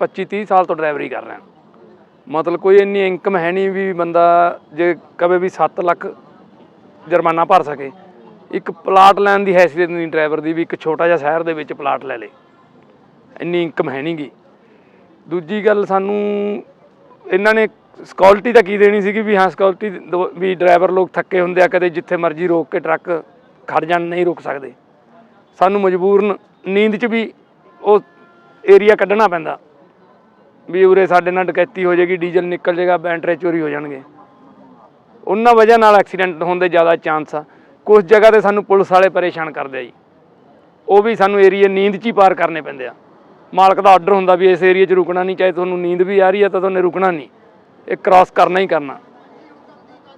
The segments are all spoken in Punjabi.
25 30 ਸਾਲ ਤੋਂ ਡਰਾਈਵਰੀ ਕਰ ਰਿਹਾ। ਮਤਲਬ ਕੋਈ ਇੰਨੀ ਇਨਕਮ ਹੈ ਨਹੀਂ ਵੀ ਬੰਦਾ ਜੇ ਕਵੇ ਵੀ 7 ਲੱਖ ਜੁਰਮਾਨਾ ਭਰ ਸਕੇ। ਇੱਕ ਪਲਾਟ ਲੈਣ ਦੀ ਹੈਸੀਅਤ ਨਹੀਂ ਡਰਾਈਵਰ ਦੀ ਵੀ ਇੱਕ ਛੋਟਾ ਜਿਹਾ ਸ਼ਹਿਰ ਦੇ ਵਿੱਚ ਪਲਾਟ ਲੈ ਲੇ। ਇੰਨੀ ਇਨਕਮ ਹੈ ਨਹੀਂਗੀ। ਦੂਜੀ ਗੱਲ ਸਾਨੂੰ ਇਹਨਾਂ ਨੇ ਸਕਿਉਰਟੀ ਤਾਂ ਕੀ ਦੇਣੀ ਸੀਗੀ ਵੀ ਹਾਂ ਸਕਿਉਰਟੀ ਵੀ ਡਰਾਈਵਰ ਲੋਕ ਥੱਕੇ ਹੁੰਦੇ ਆ ਕਦੇ ਜਿੱਥੇ ਮਰਜ਼ੀ ਰੋਕ ਕੇ ਟਰੱਕ ਖੜ ਜਾਣ ਨਹੀਂ ਰੁਕ ਸਕਦੇ। ਸਾਨੂੰ ਮਜਬੂਰਨ ਨੀਂਦ 'ਚ ਵੀ ਉਹ ਏਰੀਆ ਕੱਢਣਾ ਪੈਂਦਾ। ਵੀ ਉਰੇ ਸਾਡੇ ਨਾਲ ਡਕੈਤੀ ਹੋ ਜਾਏਗੀ, ਡੀਜ਼ਲ ਨਿਕਲ ਜਾਏਗਾ, ਬੈਂਟਰੇ ਚੋਰੀ ਹੋ ਜਾਣਗੇ। ਉਹਨਾਂ ਵਜ੍ਹਾ ਨਾਲ ਐਕਸੀਡੈਂਟ ਹੋਣ ਦੇ ਜ਼ਿਆਦਾ ਚਾਂਸ ਆ। ਕੁਝ ਜਗ੍ਹਾ ਤੇ ਸਾਨੂੰ ਪੁਲਿਸ ਵਾਲੇ ਪਰੇਸ਼ਾਨ ਕਰਦੇ ਆ ਜੀ। ਉਹ ਵੀ ਸਾਨੂੰ ਏਰੀਆ ਨੀਂਦ 'ਚ ਹੀ ਪਾਰ ਕਰਨੇ ਪੈਂਦੇ ਆ। ਮਾਲਕ ਦਾ ਆਰਡਰ ਹੁੰਦਾ ਵੀ ਇਸ ਏਰੀਆ 'ਚ ਰੁਕਣਾ ਨਹੀਂ, ਚਾਹੇ ਤੁਹਾਨੂੰ ਨੀਂਦ ਵੀ ਆ ਰਹੀ ਹੈ ਤਾਂ ਤੁਹਾਨੂੰ ਰੁਕਣਾ ਨਹੀਂ। ਇਹ ਕ੍ਰਾਸ ਕਰਨਾ ਹੀ ਕਰਨਾ।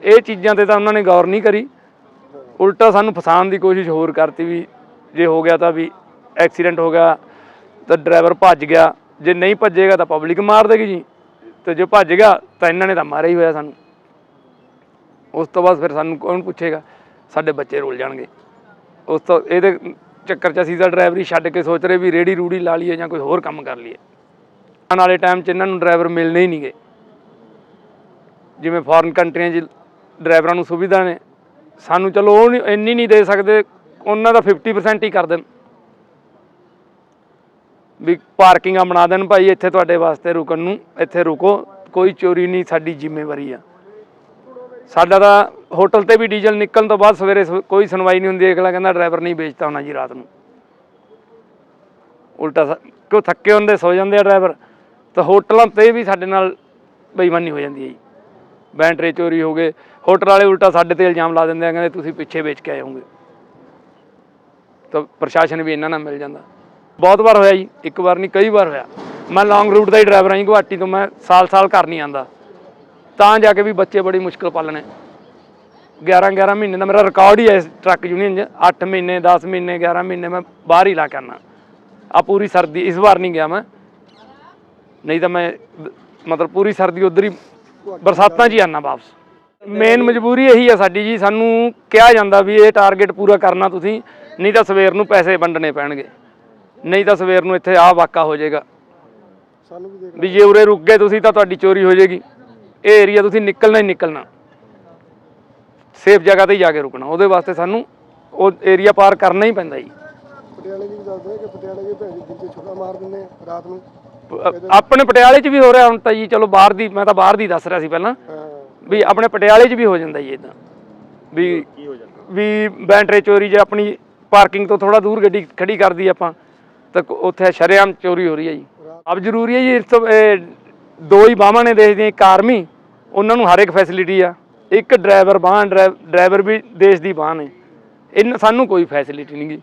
ਇਹ ਚੀਜ਼ਾਂ ਤੇ ਤਾਂ ਉਹਨਾਂ ਨੇ ਗੌਰ ਨਹੀਂ ਕਰੀ। ਉਲਟਾ ਸਾਨੂੰ ਫਸਾਉਣ ਦੀ ਕੋਸ਼ਿਸ਼ ਹੋਰ ਕਰਤੀ ਵੀ ਜੇ ਹੋ ਗਿਆ ਤਾਂ ਵੀ ਐਕਸੀਡੈਂਟ ਹੋ ਗਿਆ ਤਾਂ ਡਰਾਈਵਰ ਭੱਜ ਗਿਆ। ਜੇ ਨਹੀਂ ਭੱਜੇਗਾ ਤਾਂ ਪਬਲਿਕ ਮਾਰ ਦੇਗੀ ਜੀ। ਤੇ ਜੇ ਭੱਜ ਗਿਆ ਤਾਂ ਇਹਨਾਂ ਨੇ ਤਾਂ ਮਾਰਿਆ ਹੀ ਹੋਇਆ ਸਾਨੂੰ। ਉਸ ਤੋਂ ਬਾਅਦ ਫਿਰ ਸਾਨੂੰ ਕੌਣ ਪੁੱਛੇਗਾ? ਸਾਡੇ ਬੱਚੇ ਰੁੱਲ ਜਾਣਗੇ। ਉਸ ਤੋਂ, ਇਹਦੇ ਚੱਕਰ 'ਚ ਅਸੀਂ ਤਾਂ ਡਰਾਈਵਰੀ ਛੱਡ ਕੇ ਸੋਚ ਰਹੇ ਵੀ ਰੇੜੀ ਰੂੜੀ ਲਾ ਲਈਏ ਜਾਂ ਕੋਈ ਹੋਰ ਕੰਮ ਕਰ ਲਈਏ। ਆਉਣ ਵਾਲੇ ਟਾਈਮ 'ਚ ਇਹਨਾਂ ਨੂੰ ਡਰਾਈਵਰ ਮਿਲਣੇ ਹੀ ਨਹੀਂਗੇ ਜਿਵੇਂ ਫੋਰਨ ਕੰਟਰੀਆਂ 'ਚ ਡਰਾਈਵਰਾਂ ਨੂੰ ਸੁਵਿਧਾ ਨੇ। ਸਾਨੂੰ ਚਲੋ ਉਹ ਨਹੀਂ- ਇੰਨੀ ਨਹੀਂ ਦੇ ਸਕਦੇ। ਉਹਨਾਂ ਦਾ 50% ਹੀ ਕਰ ਦੇਣ। ਵੀ ਪਾਰਕਿੰਗਾਂ ਬਣਾ ਦੇਣ ਭਾਈ, ਇੱਥੇ ਤੁਹਾਡੇ ਵਾਸਤੇ ਰੁਕਣ ਨੂੰ, ਇੱਥੇ ਰੁਕੋ, ਕੋਈ ਚੋਰੀ ਨਹੀਂ, ਸਾਡੀ ਜ਼ਿੰਮੇਵਾਰੀ ਆ। ਸਾਡਾ ਤਾਂ ਹੋਟਲ ਤੇ ਵੀ ਡੀਜ਼ਲ ਨਿਕਲਣ ਤੋਂ ਬਾਅਦ ਸਵੇਰੇ ਸਵ- ਕੋਈ ਸੁਣਵਾਈ ਨਹੀਂ ਹੁੰਦੀ, ਅਗਲਾ ਕਹਿੰਦਾ ਡਰਾਈਵਰ ਨਹੀਂ ਵੇਚਤਾ ਹੋਣਾ ਜੀ ਰਾਤ ਨੂੰ। ਉਲਟਾ ਸ- ਕਿਉਂ ਥੱਕੇ ਹੁੰਦੇ, ਸੋ ਜਾਂਦੇ ਆ ਡਰਾਈਵਰ। ਤਾਂ ਹੋਟਲਾਂ ਤੇ ਵੀ ਸਾਡੇ ਨਾਲ ਬੇਈਮਾਨੀ ਹੋ ਜਾਂਦੀ ਹੈ ਜੀ। ਬੈਂਟਰੇ ਚੋਰੀ ਹੋ ਗਏ, ਹੋਟਲ ਵਾਲੇ ਉਲਟਾ ਸਾਡੇ ਤੇ ਇਲਜ਼ਾਮ ਲਾ ਦਿੰਦੇ ਆ, ਕਹਿੰਦੇ ਤੁਸੀਂ ਪਿੱਛੇ ਵੇਚ ਕੇ ਆਏ ਹੋਗੇ ਤਾਂ ਪ੍ਰਸ਼ਾਸਨ ਵੀ ਇਹਨਾਂ ਨਾਲ ਮਿਲ ਜਾਂਦਾ। ਬਹੁਤ ਵਾਰ ਹੋਇਆ ਜੀ, ਇੱਕ ਵਾਰ ਨਹੀਂ, ਕਈ ਵਾਰ ਹੋਇਆ। ਮੈਂ ਲੌਂਗ ਰੂਟ ਦਾ ਹੀ ਡਰਾਈਵਰ ਹਾਂ ਜੀ, ਗੁਹਾਟੀ ਤੋਂ ਮੈਂ ਸਾਲ-ਸਾਲ ਘਰ ਨਹੀਂ ਆਂਦਾ। ਤਾਂ ਜਾ ਕੇ ਵੀ ਬੱਚੇ ਬੜੀ ਮੁਸ਼ਕਲ ਪਾਲਣੇ। 11 11 ਮਹੀਨੇ ਦਾ ਮੇਰਾ ਰਿਕਾਰਡ ਹੀ ਹੈ ਇਸ ਟਰੱਕ ਯੂਨੀਅਨ 'ਚ। 8 ਮਹੀਨੇ 10 ਮਹੀਨੇ 11 ਮਹੀਨੇ ਮੈਂ ਬਾਹਰ ਹੀ ਲਾ ਕੇ ਆਉਣਾ ਆ ਪੂਰੀ ਸਰਦੀ, ਇਸ ਵਾਰ ਨਹੀਂ ਗਿਆ ਮੈਂ। ਨਹੀਂ ਤਾਂ ਮੈਂ, ਮਤਲਬ ਪੂਰੀ ਸਰਦੀ ਉਧਰ ਹੀ ਬਰਸਾਤਾਂ 'ਚ ਹੀ ਆਉਣਾ ਵਾਪਸ। ਮੇਨ ਮਜਬੂਰੀ ਇਹੀ ਆ ਸਾਡੀ ਜੀ, ਸਾਨੂੰ ਕਿਹਾ ਜਾਂਦਾ ਵੀ ਇਹ ਟਾਰਗੇਟ ਪੂਰਾ ਕਰਨਾ ਤੁਸੀਂ, ਨਹੀਂ ਤਾਂ ਸਵੇਰ ਨੂੰ ਪੈਸੇ ਵੰਡਣੇ ਪੈਣਗੇ। ਨਹੀਂ ਤਾਂ ਸਵੇਰ ਨੂੰ ਇੱਥੇ ਆਹ ਵਾਕਾ ਹੋ ਜਾਏਗਾ। ਸਾਨੂੰ ਵੀ ਦੇਖ ਵੀ ਜੇ ਉਰੇ ਰੁਕ ਗਏ ਤੁਸੀਂ ਤਾਂ ਤੁਹਾਡੀ ਚੋਰੀ ਹੋ ਜਾਏਗੀ। ਇਹ ਏਰੀਆ ਤੁਸੀਂ ਨਿਕਲਣਾ ਹੀ ਨਿਕਲਣਾ। ਸੇਫ ਜਗ੍ਹਾ ਤੇ ਹੀ ਜਾ ਕੇ ਰੁਕਣਾ। ਉਹਦੇ ਵਾਸਤੇ ਸਾਨੂੰ ਉਹ ਏਰੀਆ ਪਾਰ ਕਰਨਾ ਹੀ ਪੈਂਦਾ ਜੀ। ਪਟਿਆਲੇ ਜੀ ਵੀ ਦੱਸਦੇ ਆ ਕਿ ਪਟਿਆਲੇ ਜੀ ਭੈਣ ਜੀ ਦਿਨ ਚ ਛੁੱਟਾ ਮਾਰ ਦਿੰਦੇ ਆ ਰਾਤ ਨੂੰ। ਅ- ਆਪਣੇ ਪਟਿਆਲੇ 'ਚ ਵੀ ਹੋ ਰਿਹਾ ਹੁਣ ਤਾਂ ਜੀ ਚਲੋ ਬਾਹਰ ਦੀ ਮੈਂ ਤਾਂ ਬਾਹਰ ਦੀ ਦੱਸ ਰਿਹਾ ਸੀ ਪਹਿਲਾਂ। ਵੀ ਆਪਣੇ ਪਟਿਆਲੇ 'ਚ ਵੀ ਹੋ ਜਾਂਦਾ ਜੀ ਇਦਾਂ। ਵੀ ਕੀ ਹੋ ਜਾਂਦਾ? ਵੀ ਬੈਂਟਰੇ ਚੋਰੀ ਜੇ ਆਪਣੀ ਪਾਰਕਿੰਗ ਤੋਂ ਥੋੜਾ ਦੂਰ ਗੱਡੀ ਖੜੀ ਕਰਦੀ ਆਪਾਂ। ਤਾਂ ਉੱਥੇ ਸ਼ਰੇਆਮ ਚੋਰੀ ਹੋ ਰਹੀ ਹੈ ਜੀ। ਅਬ ਜ਼ਰੂਰੀ ਹੈ ਜੀ ਇਸ ਤੋਂ ਇਹ ਦੋ ਹੀ ਬਾਹਾਂ ਨੇ ਦੇਸ਼ ਦੀਆਂ ਇੱਕ ਆਰਮੀ ਉਹਨਾਂ ਨੂੰ ਹਰ ਇੱਕ ਫੈਸਿਲਿਟੀ ਆ। ਇੱਕ ਡਰਾਈਵਰ ਬਾਹਾਂ ਡਰਾਈਵਰ ਵੀ ਦੇਸ਼ ਦੀ ਬਾਹ ਨੇ ਇਹਨਾਂ ਸਾਨੂੰ ਕੋਈ ਫੈਸਿਲਿਟੀ ਨਹੀਂ ਗੀ।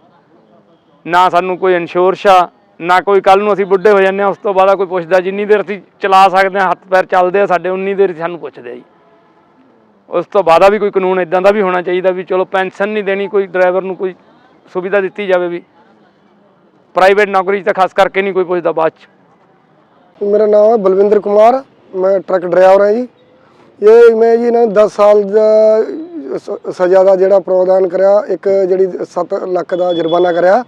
ਨਾ ਸਾਨੂੰ ਕੋਈ ਇੰਸ਼ੋਰੈਂਸ ਆ ਨਾ ਕੋਈ ਕੱਲ ਨੂੰ ਅਸੀਂ ਬੁੱਢੇ ਹੋ ਜਾਂਦੇ ਆ ਉਸ ਤੋਂ ਬਾਅਦ ਕੋਈ ਪੁੱਛਦਾ ਜਿੰਨੀ ਦੇਰ ਅਸੀਂ ਚਲਾ ਸਕਦੇ ਆ ਹੱਥ ਪੈਰ ਚੱਲਦੇ ਆ ਸਾਡੇ ਉਨੀ ਦੇਰ ਸਾਨੂੰ ਪੁੱਛਦੇ ਆ ਜੀ। ਉਸ ਤੋਂ ਬਾਅਦ ਵੀ ਕੋਈ ਕਾਨੂੰਨ ਇਦਾਂ ਦਾ ਵੀ ਹੋਣਾ ਚਾਹੀਦਾ ਵੀ ਚਲੋ ਪੈਨਸ਼ਨ ਨਹੀਂ ਦੇਣੀ ਕੋਈ ਡਰਾਈਵਰ ਨੂੰ ਕੋਈ ਸੁਵਿਧਾ ਦਿੱਤੀ ਜਾਵੇ ਵੀ। ਪ੍ਰਾਈਵੇਟ ਨੌਕਰੀ 'ਚ ਤਾਂ ਖਾਸ ਕਰਕੇ ਨਹੀਂ ਕੋਈ ਪੁੱਛਦਾ ਬਾਅਦ 'ਚ। ਮੇਰਾ ਨਾਮ ਹੈ ਬਲਵਿੰਦਰ ਕੁਮਾਰ, ਮੈਂ ਟਰੱਕ ਡਰਾਈਵਰ ਹਾਂ ਜੀ। ਇਹ ਮੈਂ ਜੀ ਇਹਨਾਂ ਨੂੰ 10 ਸਾਲ ਦਾ ਸਜ਼ਾ ਦਾ ਜਿਹੜਾ ਪ੍ਰਾਵਧਾਨ ਕਰਿਆ, ਇੱਕ ਜਿਹੜੀ 7 ਲੱਖ ਦਾ ਜੁਰਮਾਨਾ ਕਰਿਆ।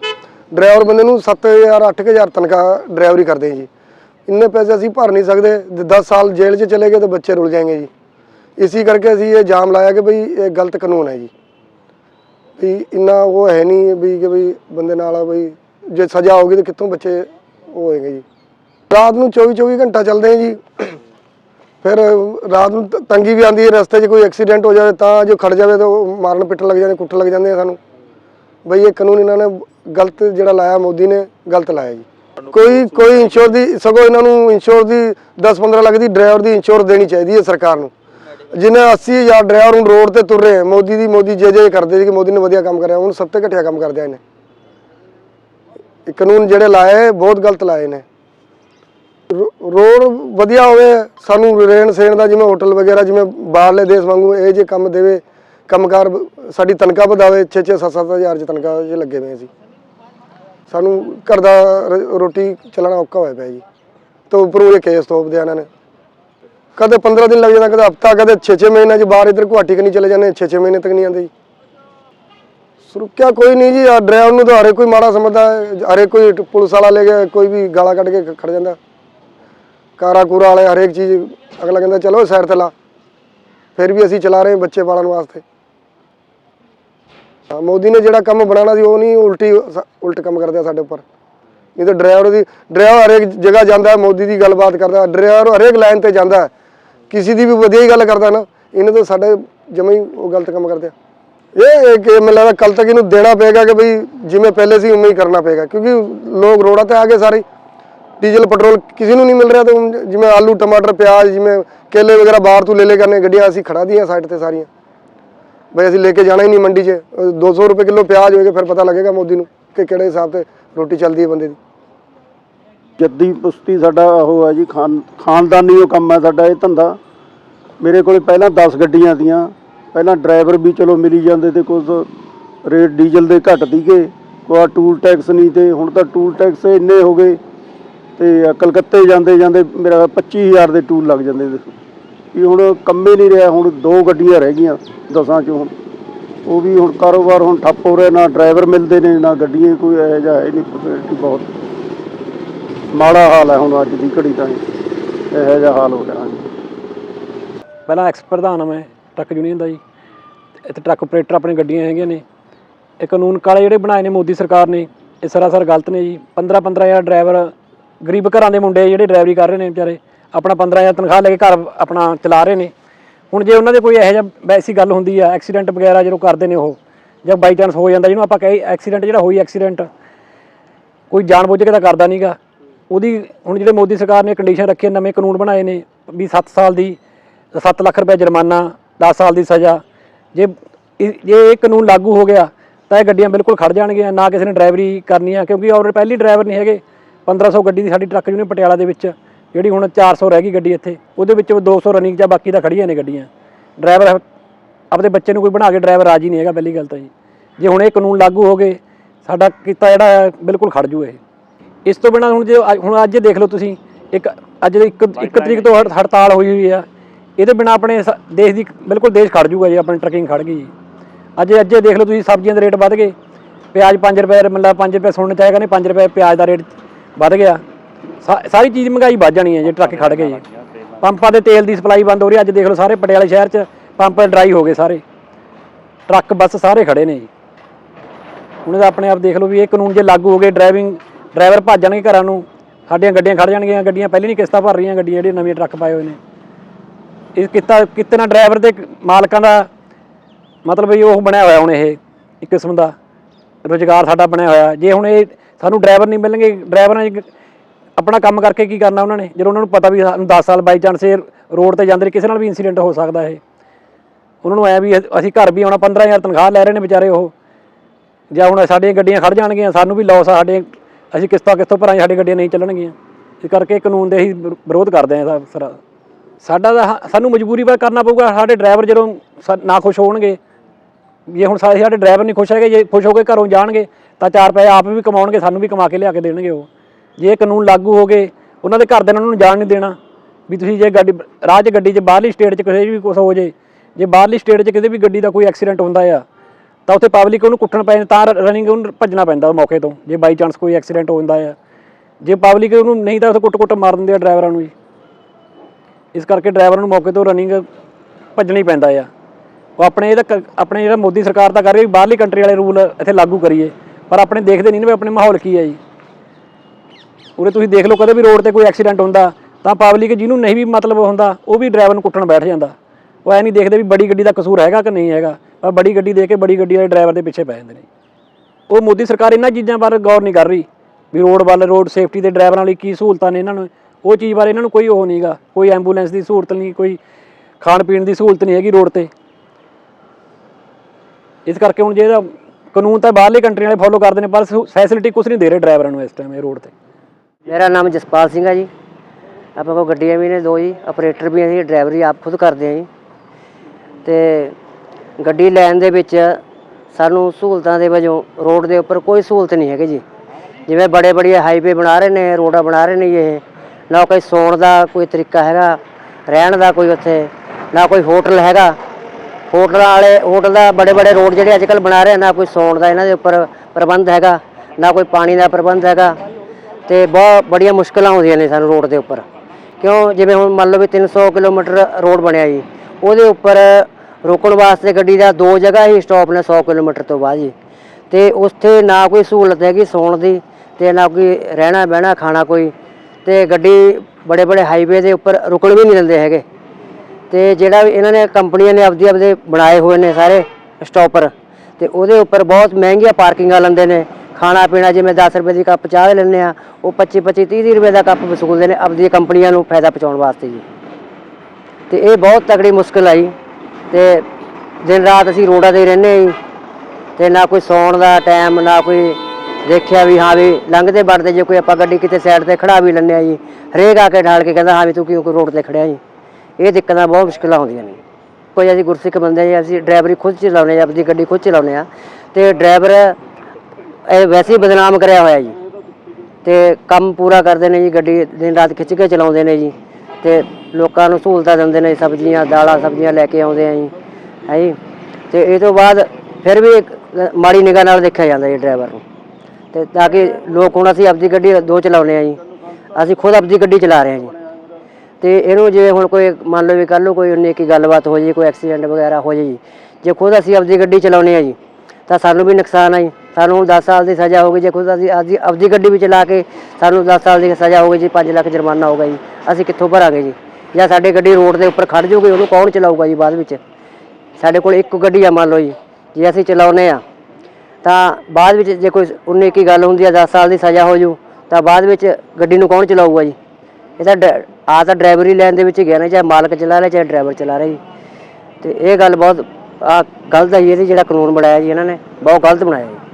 ਡਰਾਈਵਰ ਬੰਦੇ ਨੂੰ 7000 8000 ਤਨਖਾਹ ਡਰਾਈਵਰੀ ਕਰਦੇ ਜੀ। ਇੰਨੇ ਪੈਸੇ ਅਸੀਂ ਭਰ ਨਹੀਂ ਸਕਦੇ 10 ਸਾਲ ਜੇਲ੍ਹ 'ਚ ਚਲੇ ਗਏ ਤਾਂ ਬੱਚੇ ਰੁਲ ਜਾਣਗੇ ਜੀ। ਇਸੇ ਕਰਕੇ ਅਸੀਂ ਇਹ ਜਾਮ ਲਾਇਆ ਕਿ ਬਈ ਇਹ ਗਲਤ ਕਾਨੂੰਨ ਹੈ ਜੀ। ਵੀ ਇੰਨਾ ਉਹ ਹੈ ਨਹੀਂ ਵੀ ਕਿ ਬਈ ਬੰਦੇ ਨਾਲ ਬਈ ਜੇ ਸਜ਼ਾ ਹੋਗੀ ਤਾਂ ਕਿੱਥੋਂ ਬੱਚੇ ਉਹ ਹੋਏਗੇ ਜੀ? ਰਾਤ ਨੂੰ 24 24 ਘੰਟਾ ਚੱਲਦੇ ਆ ਜੀ। ਫਿਰ ਰਾਤ ਨੂੰ ਤੰਗੀ ਵੀ ਆਂਦੀ ਹੈ, ਰਸਤੇ 'ਚ ਕੋਈ ਐਕਸੀਡੈਂਟ ਹੋ ਜਾਵੇ ਤਾਂ ਜੋ ਖੜ ਜਾਵੇ ਤਾਂ ਉਹ ਮਾਰਨ ਪਿੱਟਣ ਲੱਗ ਜਾਂਦੇ ਕੁੱਟਣ ਲੱਗ ਜਾਂਦੇ ਆ ਸਾਨੂੰ। ਬਈ ਇਹ ਕਾਨੂੰਨ ਇਹਨਾਂ ਨੇ ਗਲਤ ਜਿਹੜਾ ਲਾਇਆ, ਮੋਦੀ ਨੇ ਗਲਤ ਲਾਇਆ ਜੀ। ਕੋਈ ਕੋਈ ਇੰਸ਼ੋਰ ਦੀ, ਸਗੋਂ ਇਹਨਾਂ ਨੂੰ ਇੰਸ਼ੋਰ ਦੀ 10 15 ਲੱਖ ਦੀ ਡਰਾਈਵਰ ਦੀ ਇੰਸ਼ੋਰ ਦੇਣੀ ਚਾਹੀਦੀ ਹੈ ਸਰਕਾਰ ਨੂੰ। ਜਿਹਨੇ 80000 ਡਰਾਈਵਰ ਹੁਣ ਰੋਡ ਤੇ ਤੁਰ ਰਹੇ ਮੋਦੀ ਦੀ, ਮੋਦੀ ਜੇ ਜੇ ਕਰਦੇ ਸੀ ਕਿ ਮੋਦੀ ਨੇ ਵਧੀਆ ਕੰਮ ਕਰਿਆ, ਹੁਣ ਸਭ ਤੋਂ ਘਟੀਆ ਕੰਮ ਕਰਦੇ ਆ ਇਹਨੇ। ਇਹ ਕਾਨੂੰਨ ਜਿਹੜੇ ਲਾਏ, ਬਹੁਤ ਗਲਤ ਲਾਏ ਨੇ। ਰੋ- ਰੋਡ ਵਧੀਆ ਹੋਵੇ, ਸਾਨੂੰ ਰਹਿਣ ਸਹਿਣ ਦਾ ਜਿਵੇਂ ਹੋਟਲ ਵਗੈਰਾ, ਜਿਵੇਂ ਬਾਹਰਲੇ ਦੇਸ਼ ਵਾਂਗੂ ਇਹ ਜੇ ਕੰਮ ਦੇਵੇ, ਕੰਮਕਾਰ ਵ- ਸਾਡੀ ਤਨਖਾਹ ਵਧਾਵੇ 6-6 7-7 ਹਜ਼ਾਰ ਚ ਤਨਖਾਹ ਜੇ ਲੱਗੇ ਹੋਏ ਅਸੀਂ। ਸਾਨੂੰ ਘਰ ਦਾ ਰੋਟੀ ਚੱਲਣਾ ਔਖਾ ਹੋਇਆ ਪਿਆ ਜੀ। ਤੋਂ ਉੱਪਰੋਂ ਇਹ ਕੇਸ ਤੋਪਦੇ ਆ ਇਹਨਾਂ ਨੇ। ਕਦੇ 15 ਦਿਨ ਲੱਗ ਜਾਂਦਾ, ਕਦੇ ਹਫਤਾ, ਕਦੇ 6-6 ਮਹੀਨੇ ਚ ਬਾਹਰ ਇੱਧਰ ਘੁਆਟੀ ਕਨੀ ਚਲੇ ਜਾਂਦੇ 6-6 ਮਹੀਨੇ ਤੱਕ ਨਹੀਂ ਆਉਂਦੇ ਜੀ। ਸੁਰੱਖਿਆ ਕੋਈ ਨਹੀਂ ਜੀ ਡਰਾਈਵਰ ਨੂੰ ਤਾਂ ਹਰੇ ਕੋਈ ਮਾੜਾ ਸਮਝਦਾ ਹੈ, ਹਰੇ ਕੋਈ ਪੁਲਿਸ ਵਾਲਾ ਲੈ ਕੇ ਕੋਈ ਵੀ ਗਾਲਾਂ ਕੱਢ ਕੇ ਖੜ ਜਾਂਦਾ। ਕਾਰਾ ਕੂਰਾ ਵਾਲੇ ਹਰੇਕ ਚੀਜ਼ ਅਗਲਾ ਕਹਿੰਦਾ ਚਲੋ ਸਾਈਡ ਤੇ ਲਾ। ਫਿਰ ਵੀ ਅਸੀਂ ਚਲਾ ਰਹੇ ਬੱਚੇ ਪਾਲਣ ਵਾਸਤੇ। ਹਾਂ, ਮੋਦੀ ਨੇ ਜਿਹੜਾ ਕੰਮ ਬਣਾਉਣਾ ਸੀ ਉਹ ਨਹੀਂ ਉਲਟੀ ਉਲਟ ਕੰਮ ਕਰਦੇ ਆ ਸਾਡੇ ਉੱਪਰ। ਨਹੀਂ ਤਾਂ ਡਰਾਈਵਰ ਦੀ ਡਰਾਈਵਰ ਹਰੇਕ ਜਗ੍ਹਾ ਜਾਂਦਾ ਮੋਦੀ ਦੀ ਗੱਲਬਾਤ ਕਰਦਾ ਡਰਾਈਵਰ ਹਰੇਕ ਲਾਈਨ ਤੇ ਜਾਂਦਾ। ਹੈ ਕਿਸੇ ਦੀ ਵੀ ਵਧੀਆ ਹੀ ਗੱਲ ਕਰਦਾ ਨਾ ਇਹਨੇ ਤਾਂ ਸਾਡੇ ਜਮੇ ਹੀ ਉਹ ਗਲਤ ਕੰਮ ਕਰਦੇ ਆ। ਇਹ ਕਿ ਮੈਨੂੰ ਲੱਗਦਾ ਕੱਲ ਤੱਕ ਇਹਨੂੰ ਦੇਣਾ ਪਏਗਾ ਕਿ ਬਈ ਜਿਵੇਂ ਪਹਿਲੇ ਸੀ ਉਵੇਂ ਹੀ ਕਰਨਾ ਪਏਗਾ, ਕਿਉਂਕਿ ਲੋਕ ਰੋਡਾਂ ਤੇ ਆ ਗਏ ਸਾਰੇ। ਡੀਜ਼ਲ, ਪੈਟਰੋਲ ਕਿਸੇ ਨੂੰ ਨਹੀਂ ਮਿਲ ਰਿਹਾ ਤੇ ਜਿਵੇਂ ਆਲੂ, ਟਮਾਟਰ, ਪਿਆਜ਼, ਜਿਵੇਂ ਕੇਲੇ ਵਗੈਰਾ ਬਾਹਰ ਤੋਂ ਲੈ ਲੈ ਕਰਨੇ ਗੱਡੀਆਂ ਅਸੀਂ ਖੜਾ ਦੀਆਂ ਸਾਈਡ ਤੇ ਸਾਰੀਆਂ। ਬਈ ਅਸੀਂ ਲੈ ਕੇ ਜਾਣਾ ਹੀ ਨਹੀਂ ਮੰਡੀ 'ਚ। ਅਹ 200 ਰੁਪਏ ਕਿਲੋ ਪਿਆਜ਼ ਹੋਏਗਾ ਫਿਰ ਪਤਾ ਲੱਗੇਗਾ ਮੋਦੀ ਨੂੰ ਕਿ ਕਿਹੜੇ ਹਿਸਾਬ ਤੇ ਰੋਟੀ ਚੱਲਦੀ ਹੈ ਬੰਦੇ ਦੀ। ਜੱਦੀ ਪੁਸ਼ਤੀ ਸਾਡਾ ਉਹ ਹੈ ਜੀ, ਖਾਨ, ਖਾਨਦਾਨੀ ਉਹ ਕੰਮ ਹੈ ਸਾਡਾ, ਇਹ ਧੰਦਾ। ਮੇਰੇ ਕੋਲ ਪਹਿਲਾਂ 10 ਗੱਡੀਆਂ ਸੀਆਂ। ਪਹਿਲਾਂ ਡਰਾਈਵਰ ਵੀ ਚਲੋ ਮਿਲੀ ਜਾਂਦੇ ਤੇ ਕੁਝ ਰੇਟ ਡੀਜ਼ਲ ਦੇ ਘੱਟ ਸੀਗੇ, ਕੋਈ ਟੂਲ ਟੈਕਸ ਨਹੀਂ ਤੇ ਹੁਣ ਤਾਂ ਟੂਲ ਟੈਕਸ ਇੰਨੇ ਹੋ ਗਏ ਤੇ ਕਲਕੱਤੇ ਜਾਂਦੇ ਜਾਂਦੇ ਮੇਰਾ 25000 ਦੇ ਟੂਲ ਲੱਗ ਜਾਂਦੇ ਵੀ ਹੁਣ ਕੰਮੇ ਨਹੀਂ ਰਿਹਾ, ਹੁਣ ਦੋ ਗੱਡੀਆਂ ਰਹਿ ਗਈਆਂ ਦਸਾਂ ਚੋਂ। ਹੁਣ ਉਹ ਵੀ ਹੁਣ ਕਾਰੋਬਾਰ ਹੁਣ ਠੱਪ ਹੋ ਰਿਹਾ, ਨਾ ਡਰਾਈਵਰ ਮਿਲਦੇ ਨੇ, ਨਾ ਗੱਡੀਆਂ ਕੋਈ ਇਹੋ ਜਿਹਾ ਹੈ ਨਹੀਂ, facility ਬਹੁਤ। ਮਾੜਾ ਹਾਲ ਹੈ ਹੁਣ ਅੱਜ ਦੀ ਘੜੀ ਤਾਂ ਇਹੋ ਜਿਹਾ ਹਾਲ ਹੋ ਗਿਆ ਹਾਂਜੀ ਪਹਿਲਾਂ ਐਕਸ ਪ੍ਰਧਾਨ ਮੈਂ ਟਰੱਕ ਯੂਨੀਅਨ ਦਾ ਜੀ। ਤੇ ਇੱਥੇ ਟਰੱਕ ਆਪਰੇਟਰ ਆਪਣੇ ਗੱਡੀਆਂ ਹੈਗੀਆਂ ਨੇ। ਇਹ ਕਾਨੂੰਨ ਕਾਲੇ ਜਿਹੜੇ ਬਣਾਏ ਨੇ ਮੋਦੀ ਸਰਕਾਰ ਨੇ, ਇਹ ਸਰਾਸਰ ਗਲਤ ਨੇ ਜੀ। 15 15000 ਡਰਾਈਵਰ ਗਰੀਬ ਘਰਾਂ ਦੇ ਮੁੰਡੇ ਜਿਹੜੇ ਡਰਾਈਵਰੀ ਕਰ ਰਹੇ ਨੇ ਵਿਚਾਰੇ, ਆਪਣਾ 15000 ਤਨਖਾਹ ਲੈ ਕੇ ਘਰ ਆਪਣਾ ਚਲਾ ਰਹੇ ਨੇ। ਹੁਣ ਜੇ ਉਹਨਾਂ ਦੇ ਕੋਈ ਇਹੋ ਜਿਹਾ ਵੈਸੀ ਗੱਲ ਹੁੰਦੀ ਆ, ਐਕਸੀਡੈਂਟ ਵਗੈਰਾ ਜਦੋਂ ਕਰਦੇ ਨੇ ਉਹ, ਜਾਂ ਬਾਈ ਚਾਂਸ ਹੋ ਜਾਂਦਾ, ਜਿਹਨੂੰ ਆਪਾਂ ਕਹੇ ਐਕਸੀਡੈਂਟ ਜਿਹੜਾ ਹੋਈ ਐਕਸੀਡੈਂਟ, ਕੋਈ ਜਾਣਬੁੱਝ ਕੇ ਤਾਂ ਕਰਦਾ ਨਹੀਂਗਾ ਉਹਦੀ ਹੁਣ ਜਿਹੜੇ ਮੋਦੀ ਸਰਕਾਰ ਨੇ ਕੰਡੀਸ਼ਨ ਰੱਖੀ ਨਵੇਂ ਕਾਨੂੰਨ ਬਣਾਏ ਨੇ, ਵੀ 7 ਸਾਲ ਦੀ 7 ਲੱਖ ਰੁਪਏ ਜੁਰਮਾਨਾ 10 ਸਾਲ ਦੀ ਸਜ਼ਾ। ਜੇ ਜੇ ਇਹ ਕਾਨੂੰਨ ਲਾਗੂ ਹੋ ਗਿਆ ਤਾਂ ਇਹ ਗੱਡੀਆਂ ਬਿਲਕੁਲ ਖੜ ਜਾਣਗੀਆਂ ਨਾ ਕਿਸੇ ਨੇ ਡਰਾਈਵਰੀ ਕਰਨੀ ਆ ਕਿਉਂਕਿ ਔਰ ਪਹਿਲੀ ਡਰਾਈਵਰ ਨਹੀਂ ਹੈਗੇ। 1500 ਗੱਡੀ ਦੀ ਸਾਡੀ ਟਰੱਕ ਯੂਨੀਅਨ ਪਟਿਆਲਾ ਦੇ ਵਿੱਚ ਜਿਹੜੀ ਹੁਣ 400 ਰਹਿ ਗਈ ਗੱਡੀ ਇੱਥੇ ਉਹਦੇ ਵਿੱਚ 200 ਰਨਿੰਗ ਜਾਂ ਬਾਕੀ ਤਾਂ ਖੜੀਆਂ ਨੇ ਗੱਡੀਆਂ। ਡਰਾਈਵਰ ਆਪਣੇ ਬੱਚੇ ਨੂੰ ਕੋਈ ਬਣਾ ਕੇ ਡਰਾਈਵਰ ਰਾਜੀ ਨਹੀਂ ਹੈਗਾ ਪਹਿਲੀ ਗੱਲ ਤਾਂ ਜੀ ਜੇ ਹੁਣ ਇਹ ਕਾਨੂੰਨ ਲਾਗੂ ਹੋ ਗਏ ਸਾਡਾ ਕੀਤਾ ਜਿਹੜਾ ਹੈ, ਬਿਲਕੁਲ ਖੜ ਜੂ ਇਹ। ਇਸ ਤੋਂ ਬਿਨਾਂ ਹੁਣ ਜੇ ਅੱਜ- ਹੁਣ ਅੱਜ ਦੇਖ ਲਓ ਤੁਸੀਂ ਇੱਕ ਅੱਜ ਦੇ ਇੱਕ ਇੱਕ ਤਰੀਕ ਤੋਂ ਹੜ- ਹੜਤਾਲ ਹੋਈ ਹੋਈ ਆ। ਇਹਦੇ ਬਿਨਾਂ ਆਪਣੇ ਸ- ਦੇਸ਼ ਦੀ ਬਿਲਕੁਲ ਦੇਸ਼ ਖੜ ਜੂਗਾ ਜੀ, ਆਪਣੀ ਟਰਕਿੰਗ ਖੜ ਗਈ ਜੀ। ਅੱਜ ਅੱਜ ਦੇਖ ਲਓ ਤੁਸੀਂ ਸਬਜ਼ੀਆਂ ਦੇ ਰੇਟ ਵੱਧ ਗਏ। ਪਿਆਜ਼ 5 ਰੁਪਏ, ਮਤਲਬ 5 ਰੁਪਏ ਸੁਣਨ ਚਾਹੇਗਾ ਨੇ 5 ਰੁਪਏ ਪਿਆਜ਼ ਦਾ ਰੇਟ ਵੱਧ ਗਿਆ। ਸਾ- ਸਾਰੀ ਚੀਜ਼ ਮਹਿੰਗਾਈ ਵੱਧ ਜਾਣੀ ਹੈ ਜੇ, ਟਰੱਕ ਖੜ ਗਏ ਜੀ। ਪੰਪਾਂ ਦੇ ਤੇਲ ਦੀ ਸਪਲਾਈ ਬੰਦ ਹੋ ਰਹੀ ਹੈ। ਅੱਜ ਦੇਖ ਲਓ ਸਾਰੇ ਪਟਿਆਲੇ ਸ਼ਹਿਰ 'ਚ ਪੰਪ ਡਰਾਈ ਹੋ ਗਏ ਸਾਰੇ। ਟਰੱਕ, ਬੱਸ ਸਾਰੇ ਖੜੇ ਨੇ ਜੀ। ਹੁਣ ਇਹਦਾ ਆਪਣੇ ਆਪ ਦੇਖ ਲਓ ਵੀ ਇਹ ਕਾਨੂੰਨ ਜੇ ਲਾਗੂ ਹੋ ਗਏ, ਡਰਾਈਵਿੰਗ, ਡਰਾਈਵਰ ਭੱਜ ਜਾਣਗੇ ਘਰਾਂ ਨੂੰ। ਸਾਡੀਆਂ ਗੱਡੀਆਂ ਖੜ ਜਾਣਗੀਆਂ, ਗੱਡੀਆਂ ਪਹਿਲੇ ਨਹੀਂ ਕਿਸ਼ਤਾਂ ਭਰ ਰਹੀਆਂ, ਗੱਡੀਆਂ ਜਿਹੜੀਆਂ ਨਵੀਆਂ ਟਰੱਕ ਪਾਏ ਹੋਏ ਨੇ। ਇਹ ਕਿੱਤਾ ਕਿਤੇ ਨਾ ਡਰਾਈਵਰ ਦੇ ਮਾਲਕਾਂ ਦਾ ਮਤਲਬ ਵੀ ਉਹ ਬਣਿਆ ਹੋਇਆ ਹੁਣ ਇਹ ਇੱਕ ਕਿਸਮ ਦਾ, ਰੁਜ਼ਗਾਰ ਸਾਡਾ ਬਣਿਆ ਹੋਇਆ। ਜੇ ਹੁਣ ਇਹ ਸਾਨੂੰ ਡਰਾਈਵਰ ਨਹੀਂ ਮਿਲਣਗੇ ਡਰਾਈਵਰਾਂ ਆਪਣਾ ਕੰਮ ਕਰਕੇ ਕੀ ਕਰਨਾ ਉਹਨਾਂ ਨੇ? ਜਦੋਂ ਉਹਨਾਂ ਨੂੰ ਪਤਾ ਵੀ ਸਾਨੂੰ 10 ਸਾਲ ਬਾਈ ਚਾਂਸ ਇਹ ਰੋਡ ਤੇ ਜਾਂਦੇ ਨੇ, ਕਿਸੇ ਨਾਲ ਵੀ ਇਨਸੀਡੈਂਟ ਹੋ ਸਕਦਾ ਇਹ। ਉਹਨਾਂ ਨੂੰ ਐ ਵੀ ਅਸੀਂ ਘਰ ਵੀ ਆਉਣਾ 15000 ਤਨਖਾਹ ਲੈ ਰਹੇ ਨੇ ਵਿਚਾਰੇ ਉਹ। ਜਾਂ ਹੁਣ ਸਾਡੀਆਂ ਗੱਡੀਆਂ ਖੜ ਜਾਣਗੀਆਂ, ਸਾਨੂੰ ਵੀ ਲਾਸ ਆ, ਸਾਡੇ ਅਸੀਂ ਕਿਸ਼ਤਾਂ ਕਿੱਥੋਂ ਭਰਾਂਗੇ, ਸਾਡੀਆਂ ਗੱਡੀਆਂ ਨਹੀਂ ਚੱਲਣਗੀਆਂ। ਇਸ ਕਰਕੇ ਕਾਨੂੰਨ ਦੇ ਅਸੀਂ ਵਿਰੋਧ ਕਰਦੇ ਆ ਸਰ ਸਾਡਾ ਤਾਂ ਹ- ਸਾਨੂੰ ਮਜਬੂਰੀ ਪਰ ਕਰਨਾ ਪਊਗਾ, ਸਾਡੇ ਡਰਾਈਵਰ ਜਦੋਂ ਸਾ- ਨਾ ਖੁਸ਼ ਹੋਣਗੇ। ਜੇ ਹੁਣ ਸਾਰੇ ਸਾਡੇ ਡਰਾਈਵਰ ਨਹੀਂ ਖੁਸ਼ ਹੈਗੇ, ਜੇ ਖੁਸ਼ ਹੋ ਕੇ ਘਰੋਂ ਜਾਣਗੇ, ਤਾਂ ਚਾਰ ਪੈਸੇ ਆਪ ਵੀ ਕਮਾਉਣਗੇ, ਸਾਨੂੰ ਵੀ ਕਮਾ ਕੇ ਲਿਆ ਕੇ ਦੇਣਗੇ ਉਹ। ਜੇ ਕਾਨੂੰਨ ਲਾਗੂ ਹੋ ਗਏ, ਉਹਨਾਂ ਦੇ ਘਰ ਦੇ ਉਹਨਾਂ ਨੂੰ ਜਾਣ ਨਹੀਂ ਦੇਣਾ, ਵੀ ਤੁਸੀਂ ਜੇ ਗੱਡੀ, ਰਾਹ 'ਚ ਗੱਡੀ 'ਚ, ਬਾਹਰਲੀ ਸਟੇਟ 'ਚ ਕਿਸੇ ਵੀ ਕੁਝ ਹੋ ਜੇ ਜੇ ਬਾਹਰਲੀ ਸਟੇਟ 'ਚ ਕਿਤੇ ਵੀ ਗੱਡੀ ਦਾ ਕੋਈ ਐਕਸੀਡੈਂਟ ਹੁੰਦਾ ਆ, ਤਾਂ ਉੱਥੇ ਪਬਲਿਕ ਉਹਨੂੰ ਕੁੱਟਣ ਪੈਣ ਤਾਂ ਰਨਿੰਗ ਉਹਨੂੰ ਭੱਜਣਾ ਪੈਂਦਾ ਮੌਕੇ ਤੋਂ, ਜੇ ਬਾਈ ਚਾਂਸ ਕੋਈ ਐਕਸੀਡੈਂਟ ਹੋ ਜਾਂਦਾ ਆ। ਜੇ ਪਬਲਿਕ ਉਹਨੂੰ ਨਹੀਂ ਤਾਂ ਉੱਥੇ ਕੁੱਟ-ਕੁੱਟ ਮਾਰ ਦਿੰਦੇ ਆ ਡਰਾਈਵਰਾਂ ਨੂੰ ਜੀ ਇਸ ਕਰਕੇ ਡਰਾਈਵਰ ਨੂੰ ਮੌਕੇ ਤੋਂ ਰਨਿੰਗ ਭੱਜਣਾ ਹੀ ਪੈਂਦਾ ਆ। ਉਹ ਆਪਣੇ ਇਹਦਾ ਕ- ਆਪਣੇ ਜਿਹੜਾ ਮੋਦੀ ਸਰਕਾਰ ਦਾ ਕਰ ਰਹੀ ਵੀ ਬਾਹਰਲੀ ਕੰਟਰੀ ਵਾਲੇ ਰੂਲ ਇੱਥੇ ਲਾਗੂ ਕਰੀਏ, ਪਰ ਆਪਣੇ ਦੇਖਦੇ ਨਹੀਂ ਨੇ ਵੀ ਆਪਣੇ ਮਾਹੌਲ ਕੀ ਹੈ ਜੀ। ਉਰੇ ਤੁਸੀਂ ਦੇਖ ਲਓ ਕਦੇ ਵੀ ਰੋਡ ਤੇ ਕੋਈ ਐਕਸੀਡੈਂਟ ਹੁੰਦਾ, ਤਾਂ ਪਬਲਿਕ ਜਿਹਨੂੰ ਨਹੀਂ ਵੀ ਮਤਲਬ ਹੁੰਦਾ, ਉਹ ਵੀ ਡਰਾਈਵਰ ਨੂੰ ਕੁੱਟਣ ਬੈਠ ਜਾਂਦਾ। ਉਹ ਐ ਨਹੀਂ ਦੇਖਦੇ ਵੀ ਬੜੀ ਗੱਡੀ ਦਾ ਕਸੂਰ ਹੈਗਾ ਕਿ ਨਹੀਂ ਹੈਗਾ, ਪਰ ਬੜੀ ਗੱਡੀ ਦੇ ਕੇ ਬੜੀ ਗੱਡੀ ਵਾਲੇ ਡਰਾਈਵਰ ਦੇ ਪਿੱਛੇ ਪੈ ਜਾਂਦੇ ਨੇ। ਉਹ ਮੋਦੀ ਸਰਕਾਰ ਇਹਨਾਂ ਚੀਜ਼ਾਂ ਬਾਰੇ ਗੌਰ ਨਹੀਂ ਕਰ ਰਹੀ, ਵੀ ਰੋਡ ਵੱਲ ਰੋਡ ਸੇਫਟੀ ਦੇ ਡਰਾਈਵਰਾਂ ਲਈ ਕੀ ਸਹੂਲਤਾਂ ਨੇ ਇਹਨਾਂ ਨੂੰ। ਉਹ ਚੀਜ਼ ਬਾਰੇ ਇਹਨਾਂ ਨੂੰ ਕੋਈ ਉਹ ਨਹੀਂਗਾ ਕੋਈ ਐਂਬੂਲੈਂਸ ਦੀ ਸਹੂਲਤ ਨਹੀਂ ਕੋਈ ਖਾਣ ਪੀਣ ਦੀ ਸਹੂਲਤ ਨਹੀਂ ਹੈਗੀ ਰੋਡ ਤੇ। ਇਸ ਕਰਕੇ ਹੁਣ ਜੇ ਇਹਦਾ ਕਾਨੂੰਨ ਤਾਂ ਬਾਹਰਲੇ ਕੰਟਰੀਆਂ ਵਾਲੇ ਫੋਲੋ ਕਰਦੇ ਨੇ, ਪਰ ਫੈਸਿਲਿਟੀ ਕੁਝ ਨਹੀਂ ਦੇ ਰਹੇ ਡਰਾਈਵਰਾਂ ਨੂੰ ਇਸ ਟਾਈਮ ਇਹ ਰੋਡ ਤੇ। ਮੇਰਾ ਨਾਮ ਜਸਪਾਲ ਸਿੰਘ ਹੈ ਜੀ। ਆਪਾਂ ਕੋਲ ਗੱਡੀਆਂ ਵੀ ਨੇ ਦੋ ਜੀ ਆਪਰੇਟਰ ਵੀ ਹੈ ਜੀ ਡਰਾਈਵਰ ਵੀ ਆਪ ਖੁਦ ਕਰਦੇ ਆ ਜੀ। ਤੇ ਗੱਡੀ ਲੈਣ ਦੇ ਵਿੱਚ ਸਾਨੂੰ ਸਹੂਲਤਾਂ ਦੇ ਵਜੋਂ ਰੋਡ ਦੇ ਉੱਪਰ ਕੋਈ ਸਹੂਲਤ ਨਹੀਂ ਹੈਗੀ ਜੀ। ਜਿਵੇਂ ਬੜੇ ਬੜੇ ਹਾਈਵੇ ਬਣਾ ਰਹੇ ਨੇ, ਰੋਡਾਂ ਬਣਾ ਰਹੇ ਨੇ ਜੀ ਇਹ। ਨਾ ਕੋਈ ਸੌਣ ਦਾ ਕੋਈ ਤਰੀਕਾ ਹੈਗਾ, ਰਹਿਣ ਦਾ ਕੋਈ ਉੱਥੇ, ਨਾ ਕੋਈ ਹੋਟਲ ਹੈਗਾ। ਹੋਟਲਾਂ ਵਾਲੇ, ਹੋਟਲ ਦਾ ਬੜੇ ਬੜੇ ਰੋਡ ਜਿਹੜੇ ਅੱਜ ਕੱਲ ਬਣਾ ਰਹੇ ਨਾ ਕੋਈ ਸੌਣ ਦਾ ਇਹਨਾਂ ਦੇ ਉੱਪਰ ਪ੍ਰਬੰਧ ਹੈਗਾ, ਨਾ ਕੋਈ ਪਾਣੀ ਦਾ ਪ੍ਰਬੰਧ ਹੈਗਾ। ਤੇ ਬਹੁਤ ਬੜੀਆਂ ਮੁਸ਼ਕਲਾਂ ਆਉਂਦੀਆਂ ਨੇ ਸਾਨੂੰ ਰੋਡ ਦੇ ਉੱਪਰ। ਕਿਉਂ? ਜਿਵੇਂ ਹੁਣ ਮੰਨ ਲਓ ਵੀ 300 ਕਿਲੋਮੀਟਰ ਰੋਡ ਬਣਿਆ ਜੀ, ਉਹਦੇ ਉੱਪਰ ਰੋਕਣ ਵਾਸਤੇ ਗੱਡੀ ਦਾ ਦੋ ਜਗ੍ਹਾ ਹੀ ਸਟਾਪ ਨੇ 100 ਕਿਲੋਮੀਟਰ ਤੋਂ ਬਾਅਦ ਜੀ। ਤੇ ਉੱਥੇ ਨਾ ਕੋਈ ਸਹੂਲਤ ਹੈਗੀ ਸੌਣ ਦੀ, ਤੇ ਨਾ ਕੋਈ ਰਹਿਣਾ ਬਹਿਣਾ ਖਾਣਾ ਕੋਈ। ਤੇ ਗੱਡੀ ਬੜੇ ਬੜੇ ਹਾਈਵੇ ਦੇ ਉੱਪਰ ਰੁਕਣ ਵੀ ਨਹੀਂ ਦਿੰਦੇ ਹੈਗੇ। ਤੇ ਜਿਹੜਾ ਵੀ ਇਹਨਾਂ ਨੇ ਕੰਪਨੀਆਂ ਨੇ ਆਪਦੀ ਆਪਦੇ ਬਣਾਏ ਹੋਏ ਨੇ ਸਾਰੇ ਸਟਾਪਰ ਤੇ ਉਹਦੇ ਉੱਪਰ ਬਹੁਤ ਮਹਿੰਗੀਆਂ ਪਾਰਕਿੰਗਾਂ ਲੈਂਦੇ ਨੇ। ਖਾਣਾ ਪੀਣਾ ਜਿਵੇਂ 10 ਰੁਪਏ ਦੀ ਕੱਪ ਚਾਹ ਲੈਂਦੇ ਆ ਉਹ 25 25 30 30 ਰੁਪਏ ਦਾ ਕੱਪ ਵਸੂਲਦੇ ਨੇ ਆਪਦੀਆਂ ਕੰਪਨੀਆਂ ਨੂੰ ਫਾਇਦਾ ਪਹੁੰਚਾਉਣ ਵਾਸਤੇ ਜੀ। ਤੇ ਇਹ ਬਹੁਤ ਤਕੜੀ ਮੁਸ਼ਕਲ ਆਈ ਤੇ ਦਿਨ ਰਾਤ ਅਸੀਂ ਰੋਡਾਂ ਤੇ ਹੀ ਰਹਿੰਦੇ ਹਾਂ ਜੀ। ਤੇ ਨਾ ਕੋਈ ਸੌਣ ਦਾ ਟਾਈਮ ਨਾ ਕੋਈ ਦੇਖਿਆ ਵੀ ਹਾਂ ਵੀ ਲੰਘਦੇ ਵੜਦੇ ਜੇ ਕੋਈ ਆਪਾਂ ਗੱਡੀ ਕਿਤੇ ਸਾਈਡ ਤੇ ਖੜਾ ਵੀ ਲੈਂਦੇ ਆ ਜੀ, ਹਰੇਕ ਆ ਕੇ ਢਾਲ ਕੇ ਕਹਿੰਦਾ ਹਾਂ ਵੀ ਤੂੰ ਕਿਉਂ ਰੋਡ ਤੇ ਖੜਿਆ ਜੀ? ਇਹ ਦਿੱਕਤਾਂ ਬਹੁਤ ਮੁਸ਼ਕਲਾਂ ਆਉਂਦੀਆਂ ਨੇ। ਕੋਈ ਅਸੀਂ ਗੁਰਸਿੱਖ ਬੰਦੇ ਜੀ ਅਸੀਂ ਡਰਾਈਵਰੀ ਖੁਦ ਚਲਾਉਂਦੇ ਆ ਆਪਣੀ ਗੱਡੀ ਖੁਦ ਚਲਾਉਂਦੇ ਆ ਤੇ ਡਰਾਈਵਰ ਇਹ ਵੈਸੇ ਹੀ ਬਦਨਾਮ ਕਰਿਆ ਹੋਇਆ ਜੀ। ਤੇ ਕੰਮ ਪੂਰਾ ਕਰਦੇ ਨੇ ਜੀ, ਗੱਡੀ ਦਿਨ ਰਾਤ ਖਿੱਚ ਕੇ ਚਲਾਉਂਦੇ ਨੇ ਜੀ, ਤੇ ਲੋਕਾਂ ਨੂੰ ਸਹੂਲਤਾਂ ਦਿੰਦੇ ਨੇ, ਸਬਜ਼ੀਆਂ, ਦਾਲਾਂ, ਸਬਜ਼ੀਆਂ ਲੈ ਕੇ ਆਉਂਦੇ ਆ ਜੀ, ਹੈ ਜੀ। ਤੇ ਇਹ ਤੋਂ ਬਾਅਦ ਫਿਰ ਵੀ ਮਾੜੀ ਨਿਗਾਹ ਨਾਲ ਦੇਖਿਆ ਜਾਂਦਾ ਜੀ ਡਰਾਈਵਰ ਨੂੰ। ਤੇ ਤਾਂ ਕਿ ਲੋਕ ਹੁਣ ਅਸੀਂ ਆਪਦੀ ਗੱਡੀ ਦੋ ਚਲਾਉਂਦੇ ਆ ਜੀ। ਅਸੀਂ ਖੁਦ ਆਪਦੀ ਗੱਡੀ ਚਲਾ ਰਹੇ ਹਾਂ ਜੀ। ਤੇ ਇਹਨੂੰ ਜੇ ਹੁਣ ਕੋਈ ਮੰਨ ਲਓ ਵੀ ਕੱਲ ਨੂੰ ਕੋਈ ਉਨੀ ਕੀ ਗੱਲਬਾਤ ਹੋ ਜੇ ਕੋਈ ਐਕਸੀਡੈਂਟ ਵਗੈਰਾ ਹੋ ਜੇ ਜੀ। ਜੇ ਖੁਦ ਅਸੀਂ ਆਪਦੀ ਗੱਡੀ ਚਲਾਉਂਦੇ ਆ ਜੀ, ਤਾਂ ਸਾਨੂੰ ਵੀ ਨੁਕਸਾਨ ਆ ਜੀ। ਸਾਨੂੰ 10 ਸਾਲ ਦੀ ਸਜ਼ਾ ਹੋਗੀ ਜੇ ਖੁਦ ਅਸੀਂ ਆਪਦੀ ਆਪਦੀ ਗੱਡੀ ਵੀ ਚਲਾ ਕੇ ਸਾਨੂੰ 10 ਸਾਲ ਦੀ ਸਜ਼ਾ ਹੋਗੀ ਜੀ 5 ਲੱਖ ਜੁਰਮਾਨਾ ਹੋਗਾ ਜੀ, ਅਸੀਂ ਕਿੱਥੋਂ ਭਰਾਂਗੇ ਜੀ? ਜਾਂ ਸਾਡੀ ਗੱਡੀ ਰੋਡ ਦੇ ਉੱਪਰ ਖੜ ਜਾਊਗੀ ਉਹਨੂੰ ਕੌਣ ਚਲਾਊਗਾ ਜੀ ਬਾਅਦ ਵਿੱਚ? ਸਾਡੇ ਕੋਲ ਇੱਕ ਗੱਡੀ ਆ ਮੰਨ ਲਓ ਜੀ, ਜੇ ਅਸੀਂ ਚਲਾਉਨੇ ਆ ਤਾਂ ਬਾਅਦ ਵਿੱਚ ਜੇ ਕੋਈ 19 ਕੀ ਗੱਲ ਹੁੰਦੀ ਆ 10 ਸਾਲ ਦੀ ਸਜ਼ਾ ਹੋ ਜੂ, ਤਾਂ ਬਾਅਦ ਵਿੱਚ ਗੱਡੀ ਨੂੰ ਕੌਣ ਚਲਾਊਗਾ ਜੀ? ਇਹ ਤਾਂ ਡ ਆ ਤਾਂ ਡਰਾਈਵਰੀ ਲਾਈਨ ਦੇ ਵਿੱਚ ਹੀ ਗਿਆ ਨਾ, ਚਾਹੇ ਮਾਲਕ ਚਲਾ ਰਿਹਾ ਚਾਹੇ ਡਰਾਈਵਰ ਚਲਾ ਰਿਹਾ ਜੀ। ਤੇ ਇਹ ਗੱਲ ਬਹੁਤ ਆ ਗਲਤ ਹੈ ਜੀ, ਇਹਦੀ ਜਿਹੜਾ ਕਾਨੂੰਨ ਬਣਾਇਆ ਜੀ, ਇਹਨਾਂ ਨੇ, ਬਹੁਤ ਗਲਤ ਬਣਾਇਆ ਜੀ।